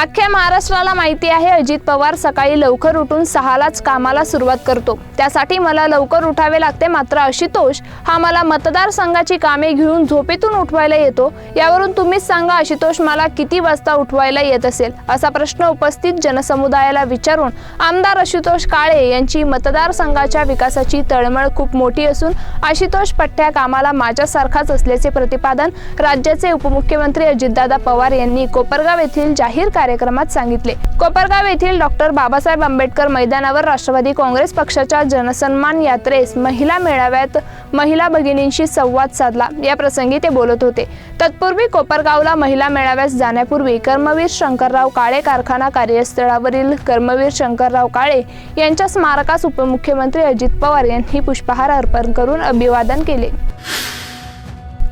अख्ख्या महाराष्ट्राला माहिती आहे अजित पवार सकाळी लवकर उठून सहालाच कामाला सुरुवात करतो. त्यासाठी मला लवकर उठावे लागते मात्र आशुतोष हा मला मतदारसंघाची कामे घेऊन झोपेतून उठवायला येतो. यावरून तुम्हीच सांगा आशुतोष मला किती वाजता उठवायला येत असेल? असा प्रश्न उपस्थित जनसमुदायाला विचारून आमदार आशुतोष काळे यांची मतदारसंघाच्या विकासाची तळमळ खूप मोठी असून आशुतोष पठ्ठ्या कामाला माझ्यासारखाच असल्याचे प्रतिपादन राज्याचे उपमुख्यमंत्री अजितदादा पवार यांनी कोपरगाव येथील जाहीर कार्यक्रमात सांगितले. कोपरगाव येथील डॉक्टर बाबासाहेब आंबेडकर मैदानावर राष्ट्रवादी काँग्रेस पक्षाच्या जनसन्मान यात्रेस महिला मेळाव्यात महिला भगिनींशी संवाद साधला. या प्रसंगी ते बोलत होते. तत्पूर्वी कोपरगावला महिला मेळाव्यास जाण्यापूर्वी कर्मवीर शंकरराव काळे कारखाना कार्यस्थळावरील कर्मवीर शंकरराव काळे यांच्या स्मारकास उपमुख्यमंत्री अजित पवार यांनी पुष्पहार अर्पण करून अभिवादन केले.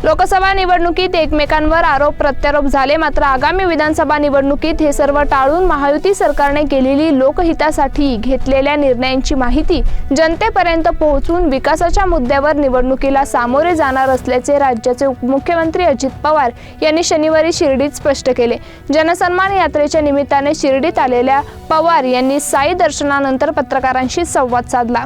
लोकसभा निवडणुकीत एकमेकांवर आरोप प्रत्यारोप झाले मात्र आगामी विधानसभा निवडणुकीत हे सर्व टाळून महायुती सरकारने केलेली लोकहितासाठी घेतलेल्या निर्णयांची माहिती जनतेपर्यंत पोहोचून विकासाच्या मुद्द्यावर निवडणुकीला सामोरे जाणार असल्याचे राज्याचे उपमुख्यमंत्री अजित पवार यांनी शनिवारी शिर्डीत स्पष्ट केले. जनसन्मान यात्रेच्या निमित्ताने शिर्डीत आलेल्या पवार यांनी साई दर्शनानंतर पत्रकारांशी संवाद साधला.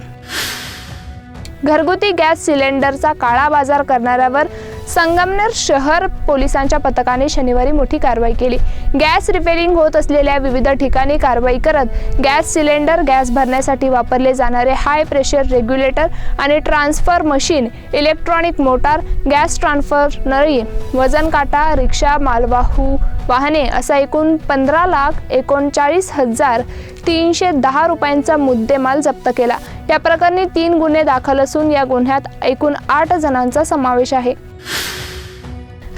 घरगुती गॅस सिलेंडरचा काळा बाजार करणाऱ्यावर संगमनेर शहर पोलिसांच्या पथकाने शनिवारी मोठी कारवाई केली. गॅस रिपेरिंग होत असलेल्या विविध ठिकाणी कारवाई करत गॅस सिलेंडर गॅस भरण्यासाठी वापरले जाणारे हाय प्रेशर रेग्युलेटर आणि transfer machine electronic motor gas transfer नळी वजन काटा रिक्षा मालवाहू वाहने असा एकूण पंधरा लाख एकोणचाळीस हजार तीनशे दहा रुपयांचा मुद्देमाल जप्त केला. या प्रकरणी तीन गुन्हे दाखल असून या गुन्ह्यात एकूण आठ जणांचा समावेश आहे.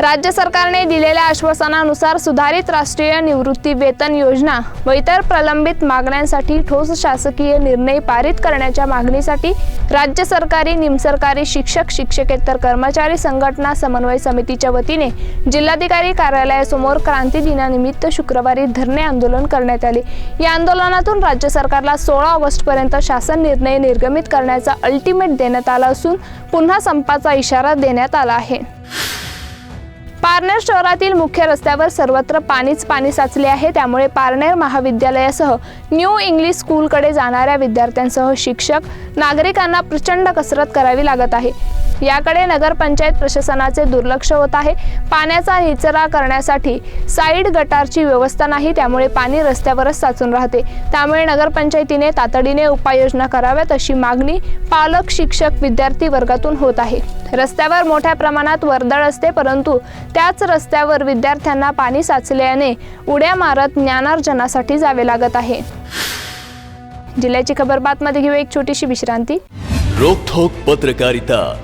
राज्य सरकारने दिलेल्या आश्वासनानुसार सुधारित राष्ट्रीय निवृत्ती वेतन योजना व इतर प्रलंबित मागण्यांसाठी ठोस शासकीय निर्णय पारित करण्याच्या मागणीसाठी राज्य सरकारी निमसरकारी शिक्षक शिक्षकेतर कर्मचारी संघटना समन्वय समितीच्या वतीने जिल्हाधिकारी कार्यालयासमोर क्रांती दिनानिमित्त शुक्रवारी धरणे आंदोलन करण्यात आले. या आंदोलनातून राज्य सरकारला सोळा ऑगस्टपर्यंत शासन निर्णय निर्गमित करण्याचा अल्टिमेट देण्यात आला असून पुन्हा संपाचा इशारा देण्यात आला आहे. पारनेर शहरातील मुख्य रस्त्यावर सर्वत्र पाणीच पाणी साचले आहे. त्यामुळे पारनेर महाविद्यालयासह न्यू इंग्लिश स्कूलकडे जाणाऱ्या विद्यार्थ्यांसह शिक्षक नागरिकांना प्रचंड कसरत करावी लागत आहे. याकडे नगरपंचायत प्रशासनाचे दुर्लक्ष होत आहे. पाण्याचा निचरा करण्यासाठी साईड गटारची व्यवस्था नाही त्यामुळे पाणी रस्त्यावरच साचून राहते. त्यामुळे नगरपंचायतीने तातडीने उपाययोजना कराव्यात अशी मागणी पालक शिक्षक विद्यार्थी वर्गातून होत आहे. रस्त्यावर मोठ्या प्रमाणात वर्दळ असते परंतु त्याच रस्त्यावर विद्यार्थ्यांना पाणी साचल्याने उड्या मारत ज्ञानार्जनासाठी जावे लागत आहे. जिल्ह्याची खबर बातमध्ये घेऊ एक छोटीशी विश्रांती. रोखोक पत्रकारिता.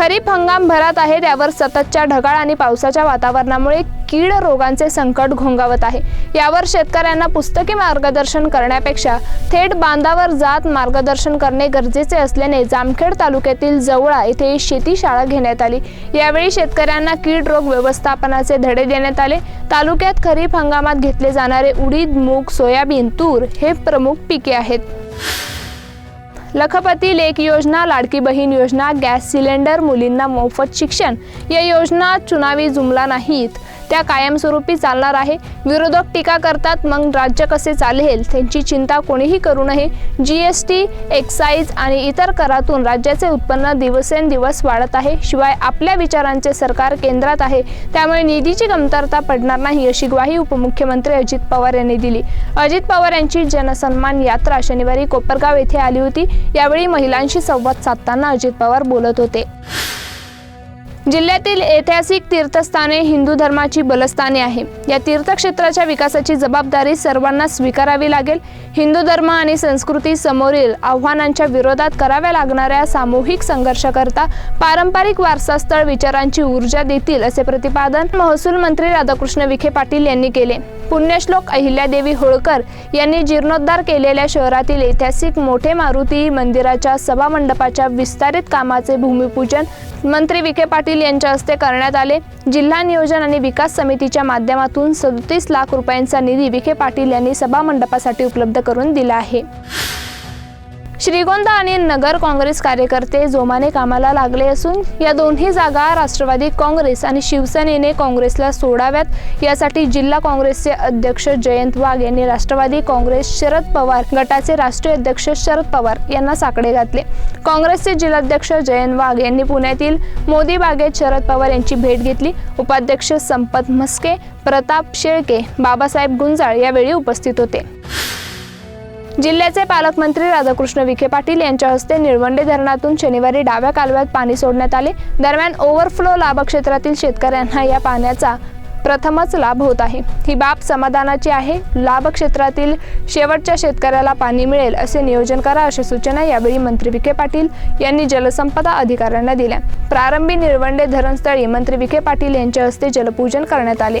खरीप हंगाम भरात आहे त्यावर सततच्या ढगाळ आणि पावसाच्या वातावरणामुळे कीड रोगांचे संकट घोंगावत आहे. यावर शेतकऱ्यांना पुस्तकी मार्गदर्शन करण्यापेक्षा थेट बांधावर जात मार्गदर्शन करणे गरजेचे असल्याने जामखेड तालुक्यातील जवळा येथे शेती शाळा घेण्यात आली. यावेळी शेतकऱ्यांना कीड रोग व्यवस्थापनाचे धडे देण्यात आले. तालुक्यात खरीप हंगामात घेतले जाणारे उडीद मूग सोयाबीन तूर हे प्रमुख पिके आहेत. लखपती लेख योजना लाडकी बहीण योजना गॅस सिलेंडर मुलींना मोफत शिक्षण. या योजना चुनावी जुमला नाहीत. त्या कायमस्वरूपी चालणार आहे. विरोधक टीका करतात मग राज्य कसे चालेल? त्यांची चिंता कोणीही करू नये. जी एस टी एक्साईज आणि इतर करातून राज्याचे उत्पन्न दिवसेंदिवस वाढत आहे. शिवाय आपल्या विचारांचे सरकार केंद्रात आहे. त्यामुळे निधीची कमतरता पडणार नाही अशी ग्वाही उपमुख्यमंत्री अजित पवार यांनी दिली. अजित पवार यांची जनसन्मान यात्रा शनिवारी कोपरगाव येथे आली होती. यावेळी महिलांशी संवाद साधताना अजित पवार बोलत होते. जिल्ह्यातील ऐतिहासिक तीर्थस्थाने हिंदू धर्माची बलस्थाने आहे. या तीर्थक्षेत्राच्या विकासाची जबाबदारी सर्वांना स्वीकारावी लागेल. हिंदू धर्म आणि संस्कृती समोरील आव्हानांच्या विरोधात कराव्या लागणाऱ्या सामूहिक संघर्षाकरता पारंपरिक वारसास्थळ विचारांची ऊर्जा देतील असे प्रतिपादन महसूल मंत्री राधाकृष्ण विखे पाटील यांनी केले. पुण्यश्लोक अहिल्यादेवी होळकर यांनी जीर्णोद्धार केलेल्या शहरातील ऐतिहासिक मोठे मारुती मंदिराच्या सभामंडपाच्या विस्तारित कामाचे भूमिपूजन मंत्री विखे पाटील यांच्या हस्ते करण्यात आले. जिल्हा नियोजन आणि विकास समितीच्या माध्यमातून सदतीस लाख रुपयांचा निधी विखे पाटील यांनी सभामंडपासाठी उपलब्ध करून दिला आहे. श्रीगोंदा आणि नगर काँग्रेस कार्यकर्ते जोमाने कामाला लागले असून या दोन्ही जागा राष्ट्रवादी काँग्रेस आणि शिवसेनेने काँग्रेसला सोडाव्यात. यासाठी जिल्हा काँग्रेसचे अध्यक्ष जयंत वाघ यांनी राष्ट्रवादी काँग्रेस शरद पवार गटाचे राष्ट्रीय अध्यक्ष शरद पवार यांना साकडे घातले. काँग्रेसचे जिल्हाध्यक्ष जयंत वाघ यांनी पुण्यातील मोदी बागेत शरद पवार यांची भेट घेतली. उपाध्यक्ष संपत म्हस्के प्रताप शेळके बाबासाहेब गुंजाळ यावेळी उपस्थित होते. जिल्ह्याचे पालकमंत्री राधाकृष्ण विखे पाटील यांच्या हस्ते निळवंडे धरणातून शनिवारी डाव्या कालव्यात पाणी सोडण्यात आले. दरम्यान ओव्हरफ्लो लाभक्षेत्रातील शेतकऱ्यांना या पाण्याचा प्रथमच लाभ होत आहे. ही बाब समाधानाची आहे. लाभ क्षेत्रातील शेवटच्या शेतकऱ्याला पाणी मिळेल असे नियोजन करा अशी सूचना यावेळी मंत्री विखे पाटील यांनी जलसंपदा अधिकाऱ्यांना दिल्या. प्रारंभी निळवंडे धरणस्थळी मंत्री विखे पाटील यांच्या हस्ते जलपूजन करण्यात आले.